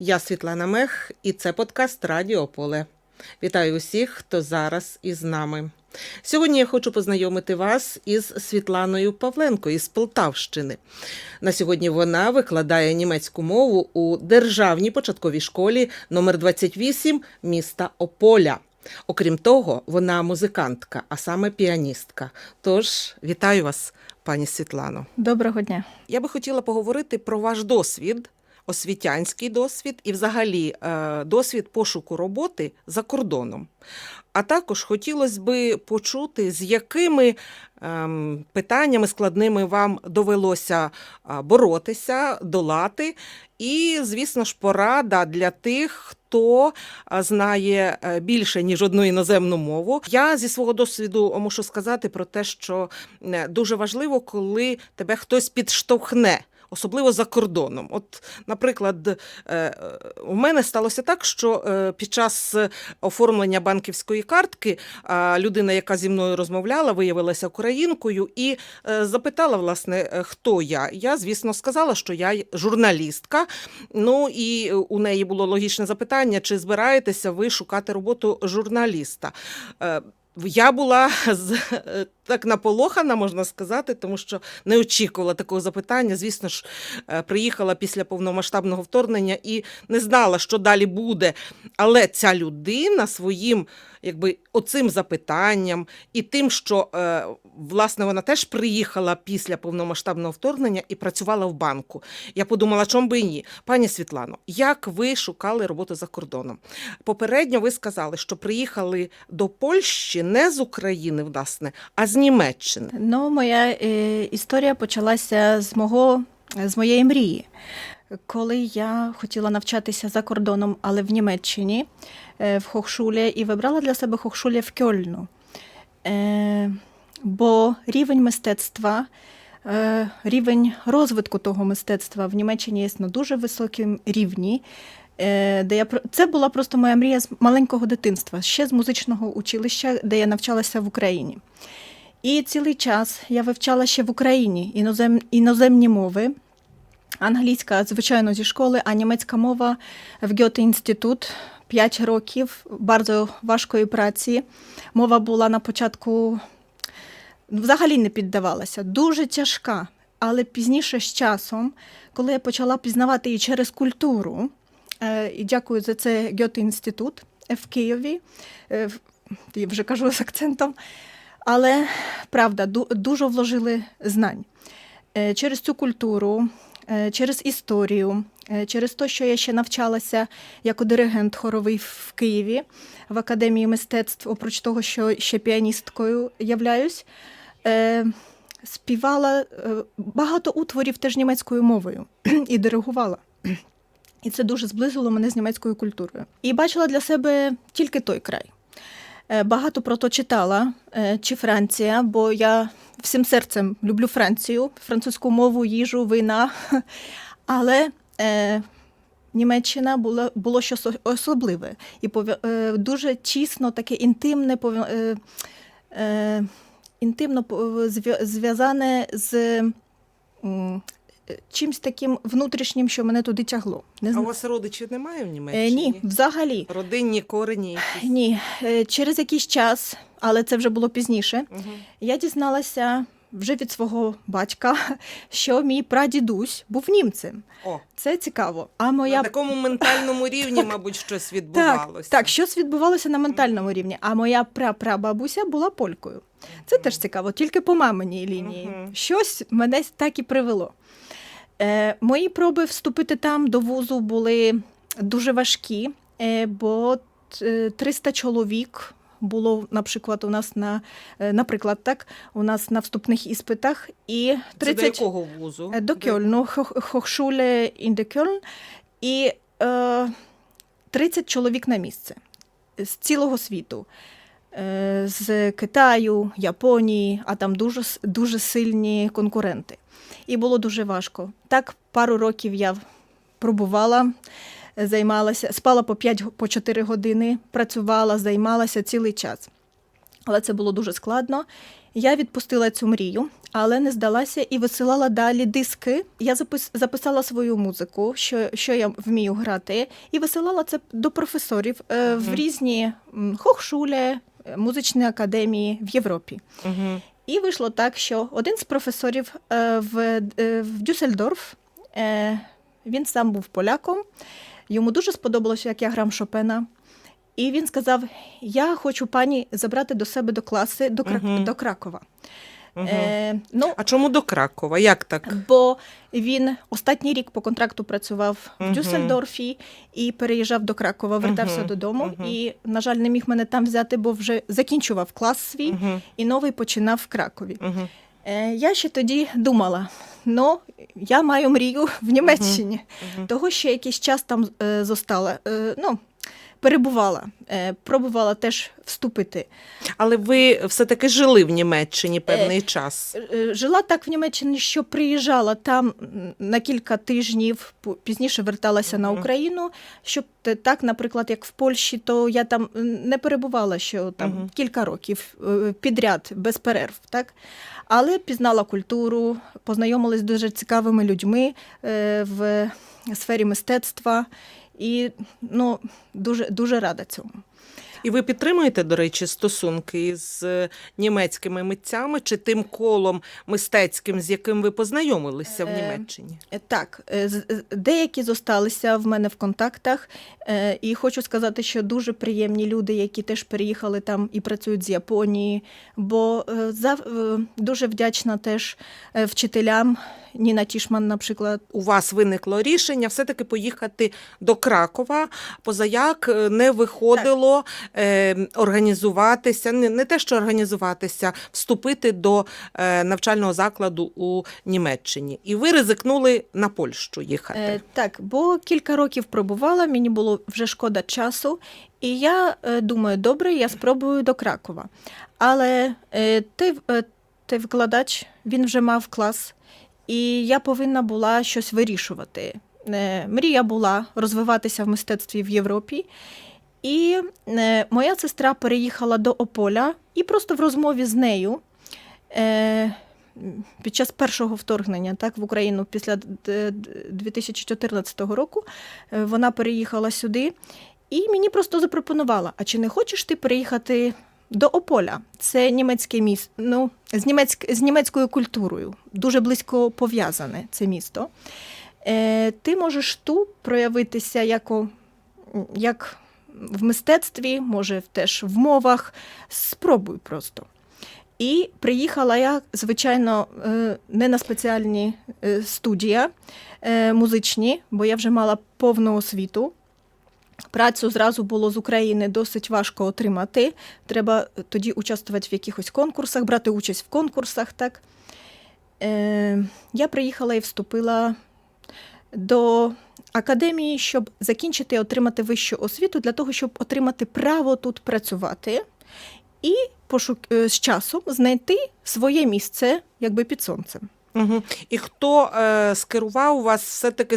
Я Світлана Мех, і це подкаст Радіо Поле. Вітаю усіх, хто зараз із нами. Сьогодні я хочу познайомити вас із Світланою Павленко із Полтавщини. На сьогодні вона викладає німецьку мову у державній початковій школі номер 28 міста Ополя. Окрім того, вона музикантка, а саме піаністка. Тож вітаю вас, пані Світлано. Доброго дня. Я би хотіла поговорити про ваш досвід, освітянський досвід і, взагалі, е, досвід пошуку роботи за кордоном. А також хотілося би почути, з якими ем, питаннями складними вам довелося боротися, долати. І, звісно ж, порада для тих, хто знає е, більше ніж одну іноземну мову. Я зі свого досвіду мушу сказати про те, що е, дуже важливо, коли тебе хтось підштовхне. Особливо за кордоном. От, наприклад, е, у мене сталося так, що е, під час оформлення банківської картки людина, яка зі мною розмовляла, виявилася українкою і е, запитала, власне, хто я. Я, звісно, сказала, що я журналістка. Ну і у неї було логічне запитання: чи збираєтеся ви шукати роботу журналіста? Я була з- так наполохана, можна сказати, тому що не очікувала такого запитання. Звісно ж, е, приїхала після повномасштабного вторгнення і не знала, що далі буде. Але ця людина своїм якби оцим запитанням і тим, що е, власне вона теж приїхала після повномасштабного вторгнення і працювала в банку. Я подумала, чому би і ні. Пані Світлано, як ви шукали роботу за кордоном? Попередньо ви сказали, що приїхали до Польщі не з України, власне, а з Німеччини. Ну, моя е, історія почалася з мого з моєї мрії. Коли я хотіла навчатися за кордоном, але в Німеччині, е, в Хохшулі, і вибрала для себе Хохшулі в Кьольну. Е, бо рівень мистецтва, рівень розвитку того мистецтва в Німеччині є на дуже високому рівні. Де я це була просто моя мрія з маленького дитинства, ще з музичного училища, де я навчалася в Україні. І цілий час я вивчала ще в Україні інозем, іноземні мови. Англійська, звичайно, зі школи, а німецька мова в Гьоте інститут 5 років дуже важкої праці. Мова була на початку взагалі не піддавалася, дуже тяжка. Але пізніше з часом, коли я почала пізнавати її через культуру, е, і дякую за це Гьоте інститут в Києві, е, вже кажу з акцентом, але правда, ду- дуже вложили знань. Е, Через цю культуру, е, через історію, е, через те, що я ще навчалася як диригент хоровий в Києві в Академії мистецтв, опроч того, що ще піаністкою являюсь, співала багато утворів теж німецькою мовою і диригувала. І це дуже зблизило мене з німецькою культурою. І бачила для себе тільки той край. Е, Багато про то читала, е, чи Франція, бо я всім серцем люблю Францію, французьку мову, їжу, вина. Але е, Німеччина було, було щось особливе і е, дуже тісно, таке інтимне, е, е, інтимно пов- зв'язане з е, чимсь таким внутрішнім, що мене туди тягло. Не А у вас родичів немає в Е, ні, взагалі. Родинні корені якісь? Ні, е, через якийсь час, але це вже було пізніше. Угу. Я дізналася вже від свого батька, що мій прадідусь був німцем. О, Це цікаво. А на моя такому ментальному рівні, мабуть, щось відбувалося. так, щось відбувалося на ментальному рівні. А моя прапрабабуся була полькою. Це теж цікаво, тільки по маминій лінії. Щось мене так і привело. Е, мої проби вступити там до вузу були дуже важкі, е, бо е, 300 чоловік було, наприклад, у нас на е, наприклад, так, у нас на вступних іспитах, і Це до якого вузу? Е, До Кьольну, Хохшуле ін де Кьольн, і е, 30 чоловік на місце з цілого світу. Е, з Китаю, Японії, а там дуже, дуже сильні конкуренти. І було дуже важко. Так, пару років я пробувала, займалася, спала по 5 по 4 години, працювала, займалася цілий час. Але це було дуже складно. Я відпустила цю мрію, але не здалася і висилала далі диски. Я запис, записала свою музику, що, що я вмію грати, і висилала це до професорів е, в різні хохшулі, музичні академії в Європі. Угу. І вийшло так, що один з професорів е, в, е, в Дюссельдорф, е, він сам був поляком, йому дуже сподобалося, як я грам Шопена. І він сказав: Я хочу пані забрати до себе до класи до, Крак... Мгм. до Кракова. Угу. Е, ну, А чому до Кракова? Як так? бо він останній рік по контракту працював в Дюссельдорфі і переїжджав до Кракова, вертався Мгм. додому. Мгм. І, на жаль, не міг мене там взяти, бо вже закінчував клас свій Угу. і новий починав в Кракові. Угу. Е, Я ще тоді думала: ну, я маю мрію в Німеччині, Мгм. того ще якийсь час там е, зостала. Е, ну, перебувала, е, пробувала теж вступити. Але ви все-таки жили в Німеччині певний час. Е, Жила так в Німеччині, що приїжджала там на кілька тижнів, пізніше верталася на Україну. Щоб так, наприклад, як в Польщі, то я там не перебувала ще там кілька років е, підряд, без перерв. Так? Але пізнала культуру, познайомилась з дуже цікавими людьми е, в сфері мистецтва. І ну, дуже, дуже рада цьому. І ви підтримуєте, до речі, стосунки з е, німецькими митцями чи тим колом мистецьким, з яким ви познайомилися в Е, Німеччині? Е, Так, деякі зосталися в мене в контактах, і хочу сказати, що дуже приємні люди, які теж переїхали там і працюють з Японії. Бо дуже вдячна теж вчителям. Ніна Тішман, наприклад, У вас виникло рішення все-таки поїхати до Кракова, позаяк е, не виходило е, організуватися, не, не те, що організуватися, вступити до е, навчального закладу у Німеччині. І ви ризикнули на Польщу їхати. Е, так, бо кілька років пробувала, мені було вже шкода часу, і я е, думаю, добре, я спробую до Кракова. Але е, той, е, той викладач він вже мав клас, і я повинна була щось вирішувати. Е, мрія була розвиватися в мистецтві в Європі. І е, моя сестра переїхала до Ополя, і просто в розмові з нею. Е, під час першого вторгнення так, в Україну після д- д- 2014 року вона переїхала сюди і мені просто запропонувала: а чи не хочеш ти переїхати до Ополя? Це німецьке місто, ну, з, німецьк, з німецькою культурою, дуже близько пов'язане це місто. Е, ти можеш тут проявитися яко, як в мистецтві, може теж в мовах. Спробуй просто. І приїхала я, звичайно, е, не на спеціальні е, студія е, музичні, бо я вже мала повну освіту. Працю зразу було з України досить важко отримати. Треба тоді участвувати в якихось конкурсах, брати участь в конкурсах. Так. Е, я приїхала і вступила до академії, щоб закінчити і отримати вищу освіту, для того, щоб отримати право тут працювати і пошук е, з часом знайти своє місце якби під сонцем. Угу. І хто е, скерував вас все-таки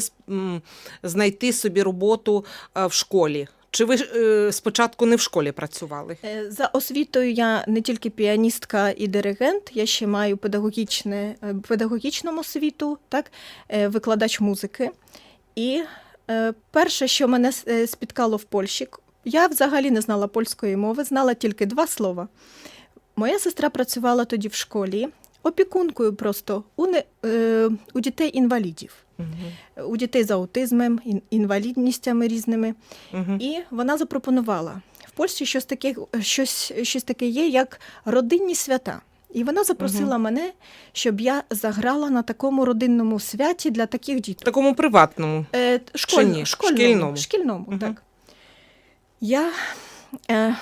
знайти собі роботу е, в школі? Чи ви е, спочатку не в школі працювали? Е, За освітою я не тільки піаністка і диригент, я ще маю педагогічне, е, педагогічну освіту, так, е, викладач музики. І е, перше, що мене спіткало в Польщі, я взагалі не знала польської мови, знала тільки два слова. Моя сестра працювала тоді в школі опікункою просто у, не, е, у дітей-інвалідів, Угу. у дітей з аутизмом, інвалідністями різними. Угу. І вона запропонувала в Польщі щось таке, щось, щось таке є, як родинні свята. І вона запросила мене, щоб я заграла на такому родинному святі для таких В діток. такому приватному. Е, школьному, Шкільному. шкільному Мгм. так. Я е,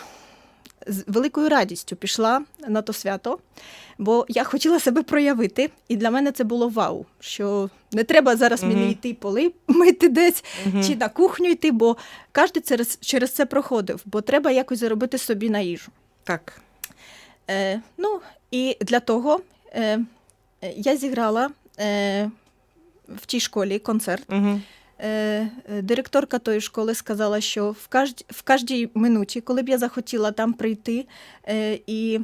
з великою радістю пішла на то свято, бо я хотіла себе проявити, і для мене це було вау, що не треба зараз Мгм. мені йти поли мити десь Угу. чи на кухню йти, бо кожен через, через це проходив, бо треба якось заробити собі на їжу. Так. Е, ну, і для того е, я зіграла е, в тій школі концерт. Угу. Е, директорка тої школи сказала, що в, кажд... в кожній минуті, коли б я захотіла там прийти е, і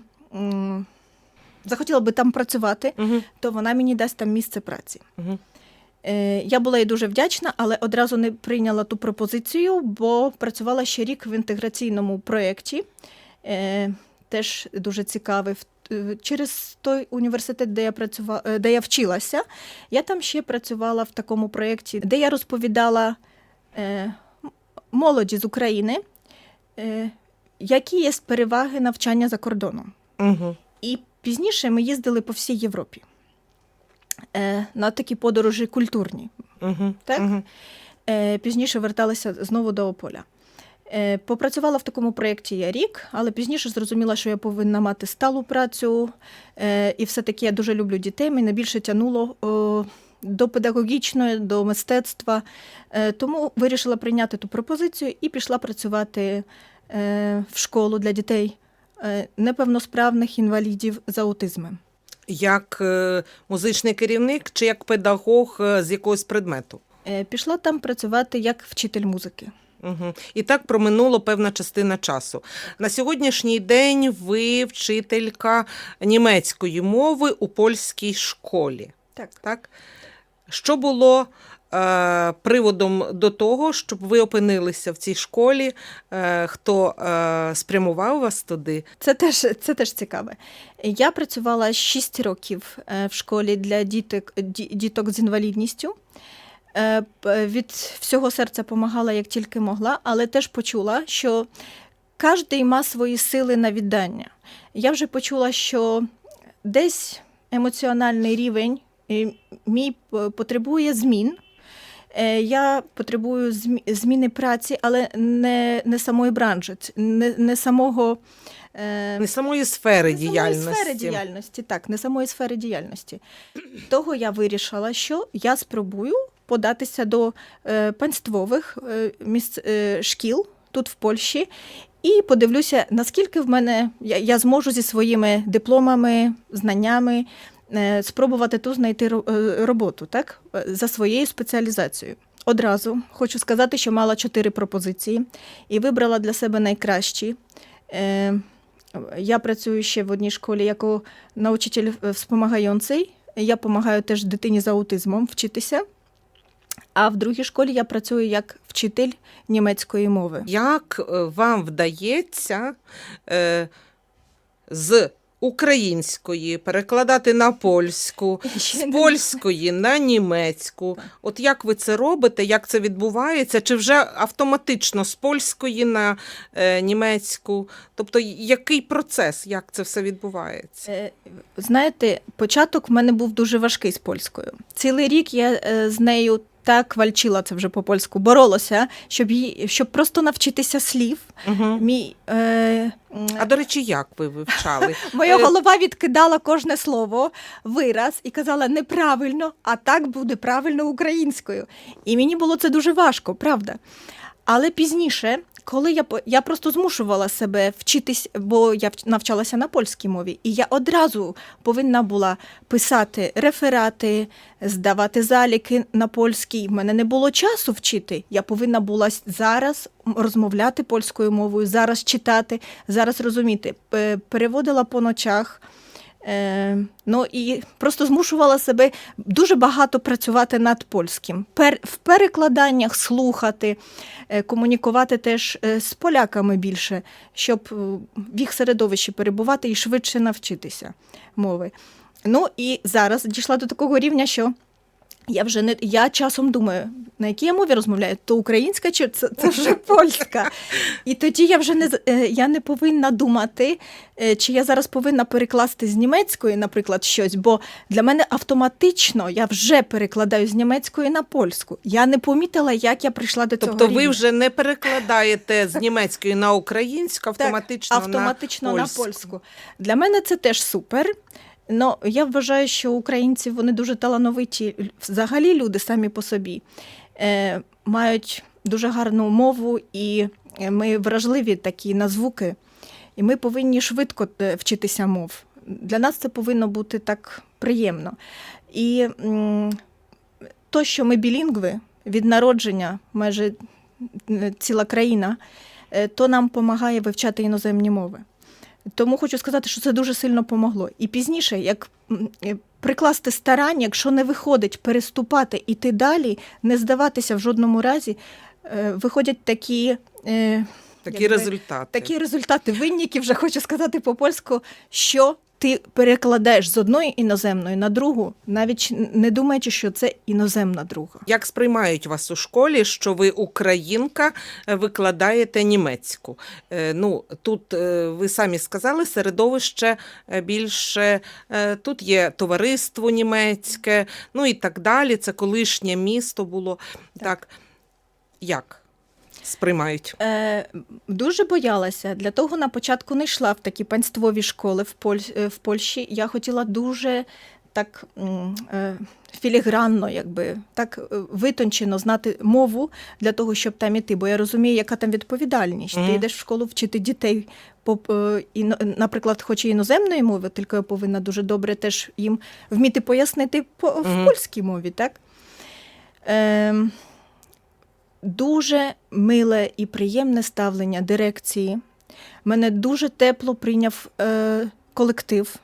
захотіла би там працювати, Угу. то вона мені дасть там місце праці. Угу. Я була їй дуже вдячна, але одразу не прийняла ту пропозицію, бо працювала ще рік в інтеграційному проєкті, теж дуже цікавий. Е, Через той університет, де я працювала, де я вчилася, я там ще працювала в такому проєкті, де я розповідала е, молоді з України, е, які є переваги навчання за кордоном. Угу. І пізніше ми їздили по всій Європі е, на такі подорожі культурні. Угу. Так? Угу. Е, Пізніше верталася знову до Ополя. Е, Попрацювала в такому проєкті я рік, але пізніше зрозуміла, що я повинна мати сталу працю. Е, І все-таки я дуже люблю дітей. Мене більше тягнуло до педагогічної, до мистецтва. Е, Тому вирішила прийняти ту пропозицію і пішла працювати в школу для дітей неповносправних інвалідів з аутизмом. Як музичний керівник чи як педагог з якогось предмету? Пішла там працювати як вчитель музики. Угу. І так проминуло певна частина часу. На сьогоднішній день ви вчителька німецької мови у польській школі. Так. Так? Що було е, приводом до того, щоб ви опинилися в цій школі? Е, хто е, спрямував вас туди? Це теж, це теж цікаве. Я працювала 6 років е, в школі для діток, діток з інвалідністю. Е, Від всього серця допомагала, як тільки могла, але теж почула, що кожен має свої сили на віддання. Я вже почула, що десь емоціональний рівень е, мій потребує змін. Е, Я потребую зміни праці, але не, не самої бранжі, не, не самого. Не самої сфери не діяльності. Самої сфери діяльності, так, не самої сфери діяльності. Того я вирішила, що я спробую податися до е, панствових е, місць, е, шкіл тут в Польщі. І подивлюся, наскільки в мене я, я зможу зі своїми дипломами, знаннями спробувати тут знайти роботу, так? За своєю спеціалізацією. Одразу хочу сказати, що мала чотири пропозиції і вибрала для себе найкращі. Я працюю ще в одній школі як научитель е. Я допомагаю теж дитині з аутизмом вчитися. А в другій школі я працюю як вчитель німецької мови. Як е, вам вдається е, з української перекладати на польську, з польської на німецьку? От як ви це робите, як це відбувається? Чи вже автоматично з польської на е, німецьку? Тобто, який процес, як це все відбувається? Е, Знаєте, початок в мене був дуже важкий з польською. Цілий рік я е, з нею так вальчила це вже по-польську, боролася, щоб її, щоб просто навчитися слів. Угу. Мій, е, А до речі, як ви вивчали? Моя Е, голова відкидала кожне слово, вираз і казала неправильно, а так буде правильно українською. І мені було це дуже важко, правда. Але пізніше, коли я я просто змушувала себе вчитись, бо я вч- навчалася на польській мові, і я одразу повинна була писати реферати, здавати заліки на польській. В мене не було часу вчити. Я повинна була зараз розмовляти польською мовою, зараз читати, зараз розуміти. Переводила по ночах. Е, ну і просто змушувала себе дуже багато працювати над польським. Пер, в перекладаннях слухати, е, комунікувати теж е, з поляками більше, щоб е, в їх середовищі перебувати і швидше навчитися мови. Ну і зараз дійшла до такого рівня, що я вже не я часом думаю, на якій я мові розмовляю, то українська чи це, це вже польська. І тоді я вже не е, я не повинна думати, е, чи я зараз повинна перекласти з німецької, наприклад, щось, бо для мене автоматично я вже перекладаю з німецької на польську. Я не помітила, як я прийшла до цього. Тобто ви рівня. вже не перекладаєте з німецької на українську, автоматично, так, автоматично на на польську. Для мене це теж супер. Ну, я вважаю, що українці вони дуже талановиті. Взагалі люди самі по собі е, мають дуже гарну мову, і е, ми вражливі такі на звуки, і ми повинні швидко е, вчитися мов. Для нас це повинно бути так приємно. І то, що ми білінгви від народження, майже е, ціла країна, то нам допомагає вивчати іноземні мови. Тому хочу сказати, що це дуже сильно помогло. І пізніше, як е, прикласти старання, якщо не виходить переступати, іти далі, не здаватися в жодному разі, е, виходять такі. е, Такі якби, результати. Такі результати винніки, вже хочу сказати по-польську, що ти перекладаєш з одної іноземної на другу, навіть не думаючи, що це іноземна друга. Як сприймають вас у школі, що ви українка е, викладаєте німецьку? Е, Ну тут е, ви самі сказали, середовище більше тут є товариство німецьке, ну і так далі. Це колишнє місто було. Так, як сприймають? Е, дуже боялася. Для того на початку не йшла в такі панствові школи в, Поль, е, в Польщі. Я хотіла дуже так е, філігранно, якби так е, витончено знати мову для того, щоб там іти. Бо я розумію, яка там відповідальність. Мгм. Ти йдеш в школу вчити дітей. По, е, іно- наприклад, хоч і іноземної мови, тільки я повинна дуже добре теж їм вміти пояснити по, в Мгм. польській мові, так? Ем, дуже миле і приємне ставлення дирекції. Мене дуже тепло прийняв е, колектив,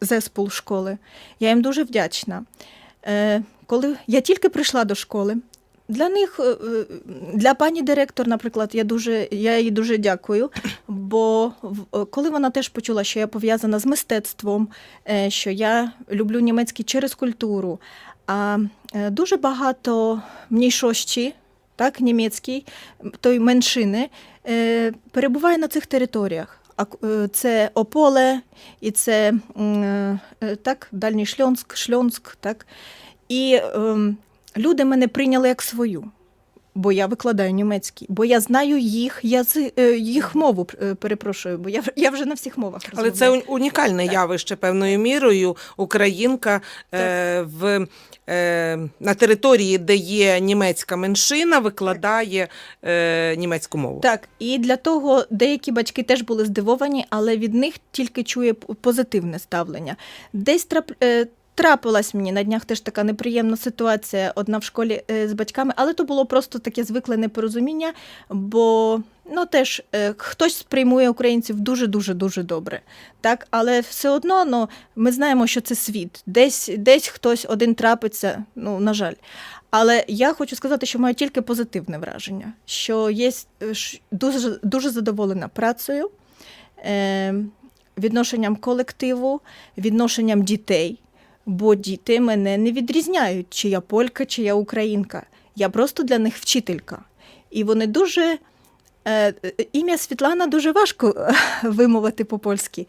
зеспол школи. Я їм дуже вдячна. Е, коли я тільки прийшла до школи, для них, е, е, для пані директор, наприклад, я дуже я їй дуже дякую. Бо е, коли вона теж почула, що я пов'язана з мистецтвом, що я люблю німецький через культуру, а дуже багато мniejszości, так, німецький, той меншини, е, перебуває на цих територіях. Е, це Ополе, і це е, так, Дальній Шльонськ, Шльонськ, так. І ем, люди мене прийняли як свою, бо я викладаю німецький, бо я знаю їх, язи, е, їх мову, е, перепрошую, бо я, я вже на всіх мовах Але це унікальне Так. явище певною мірою. Українка е, в, е, на території, де є німецька меншина, викладає е, німецьку мову. Так, і для того деякі батьки теж були здивовані, але від них тільки чує позитивне ставлення. Десь трап, е, трапилась мені на днях теж така неприємна ситуація одна в школі е, з батьками, але то було просто таке звикле непорозуміння, бо ну теж е, хтось сприймує українців дуже дуже дуже добре. Так, але все одно ну, ми знаємо, що це світ. Десь, десь хтось один трапиться, ну на жаль. Але я хочу сказати, що маю тільки позитивне враження, що є е, дуже, дуже задоволена працею, відношенням колективу, відношенням дітей. Бо діти мене не відрізняють, чи я полька, чи я українка. Я просто для них вчителька. І вони дуже. Е, е, ім'я Світлана дуже важко е, вимовити по-польськи.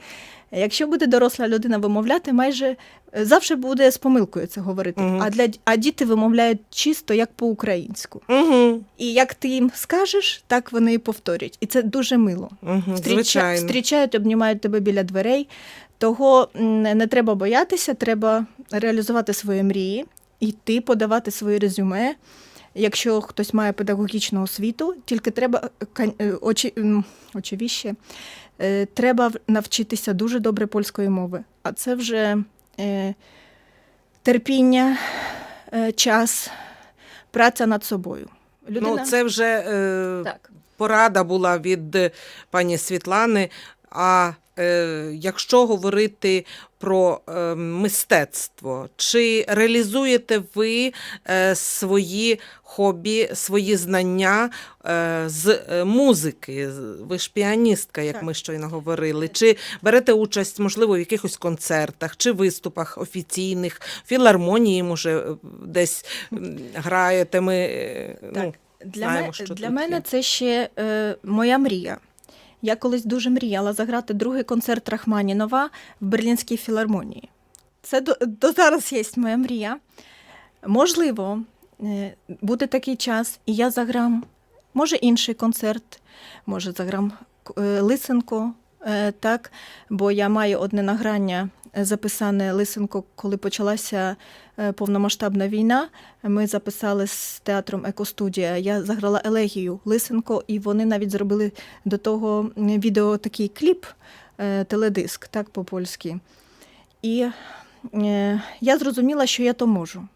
Якщо буде доросла людина вимовляти, майже завжди буде з помилкою це говорити. Мгм. А, для, а діти вимовляють чисто як по-українську. Угу, І як ти їм скажеш, так вони і повторять. І це дуже мило. угу, Встріча- звичайно. Встрічають, обнімають тебе біля дверей. Того не треба боятися, треба реалізувати свої мрії, йти, подавати своє резюме. Якщо хтось має педагогічну освіту, тільки треба е, е, очі, очевидно, е, треба навчитися дуже добре польської мови. А це вже терпіння, час, праця над собою. Ну, це вже е, так. порада була від пані Світлани. А якщо говорити про е, мистецтво, чи реалізуєте ви е, свої хобі, свої знання е, з е, музики? Ви ж піаністка, як Так. ми щойно говорили. Чи берете участь, можливо, в якихось концертах чи виступах офіційних, філармонії, може, е, десь граєте? Ми е, ну, Для, знаємо, що для тут мене є. це ще е, моя мрія. Я колись дуже мріяла заграти другий концерт Рахманінова в Берлінській філармонії. Це до, до зараз є моя мрія. Можливо, е, буде такий час, і я заграм, може, інший концерт, може, заграм е, Лисенко, так, бо я маю одне награння е, записане Лисенко, коли почалася е, повномасштабна війна. Ми записали з театром Екостудія. Я заграла елегію Лисенко, і вони навіть зробили до того відео такий кліп, е, теледиск, так по-польськи. І е, я зрозуміла, що я то можу.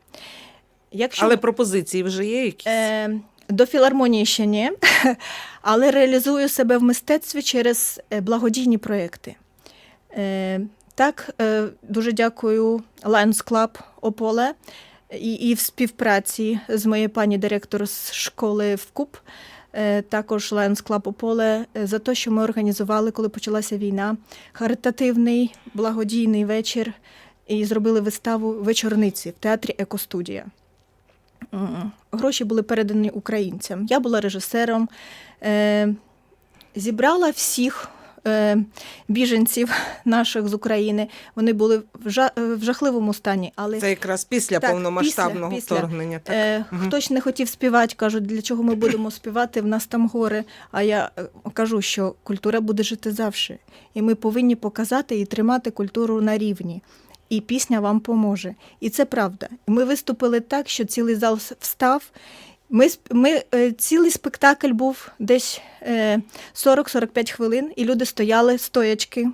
Якщо... Але пропозиції вже є якісь? Е, до філармонії ще ні, але реалізую себе в мистецтві через е, благодійні проекти. Е, Так, е, дуже дякую Lions Club Ополе і, і в співпраці з моєю пані директор з школи в КУП. е, Також Lions Club Ополе за те, що ми організували, коли почалася війна, харитативний благодійний вечір і зробили виставу вечорниці в театрі Екостудія. Гроші були передані українцям. Я була режисером, е, зібрала всіх е, біженців наших з України. Вони були в, е, в жахливому стані, але Це якраз після Так, повномасштабного після- після. вторгнення. Так. Е. Хтось не хотів співати, кажуть, для чого ми будемо співати, в нас там гори. А я е, кажу, що культура буде жити завжди. І ми повинні показати і тримати культуру на рівні. І пісня вам поможе. І це правда. Ми виступили так, що цілий зал встав. Ми, ми, е, цілий спектакль був десь е, 40-45 хвилин, і люди стояли стоячки.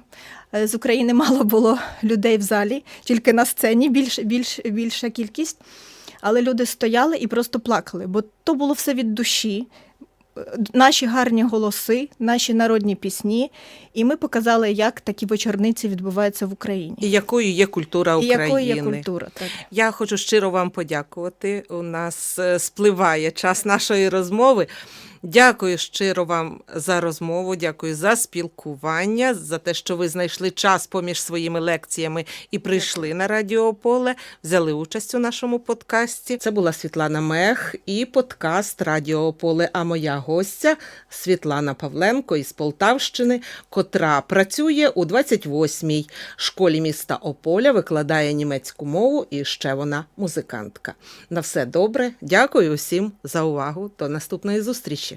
Е, З України мало було людей в залі, тільки на сцені більш, більш, більша кількість. Але люди стояли і просто плакали, бо то було все від душі. Наші гарні голоси, наші народні пісні, і ми показали, як такі вечорниці відбуваються в Україні. І якою є культура І України. якою є культура. Так. Я хочу щиро вам подякувати. У нас е, спливає час нашої розмови. Дякую щиро вам за розмову, дякую за спілкування, за те, що ви знайшли час поміж своїми лекціями і прийшли на Радіо Поле, взяли участь у нашому подкасті. Це була Світлана Мех і подкаст Радіо Поле. А моя гостя Світлана Павленко із Полтавщини, котра працює у 28-й школі міста Ополя, викладає німецьку мову і ще вона музикантка. На все добре. Дякую усім за увагу. До наступної зустрічі.